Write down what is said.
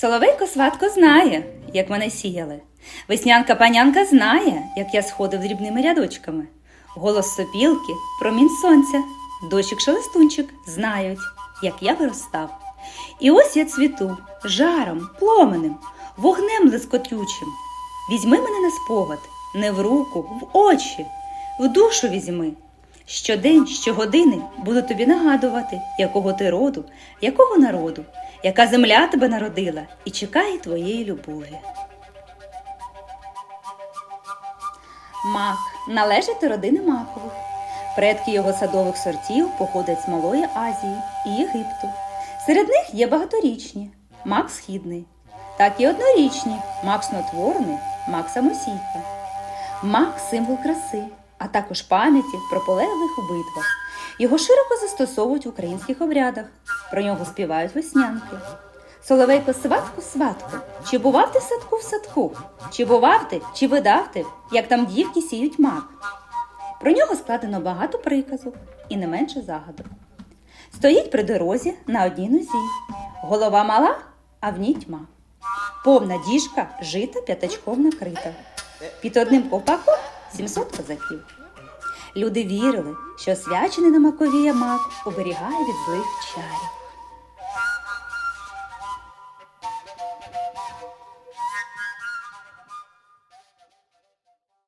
Соловейко сватко знає, як мене сіяли. Веснянка панянка знає, як я сходив дрібними рядочками. Голос сопілки, промінь сонця, дощик шелестунчик знають, як я виростав. І ось я цвіту жаром, пломенем, вогнем лискотючим. Візьми мене на спогад, не в руку, в очі, в душу візьми. Щодень, щогодини буду тобі нагадувати, якого ти роду, якого народу, яка земля тебе народила і чекає твоєї любові. Мак належить до родини макових. Предки його садових сортів походять з Малої Азії і Єгипту. Серед них є багаторічні мак східний, так і однорічні мак снотворний, мак самосійка. Мак символ краси, а також пам'яті про полеглих у битвах. Його широко застосовують в українських обрядах. Про нього співають веснянки. Соловейко сватку сватку, чи бував ти в садку в садку? Чи бував ти, чи видав ти, як там дівки сіють мак? Про нього складено багато приказок і не менше загадок. Стоїть при дорозі на одній нозі. Голова мала, а в ній тьма. Повна діжка жита п'ятачком накрита. Під одним ковпаком 700 козаків. Люди вірили, що освячений на Маковія мак оберігає від злих чарів.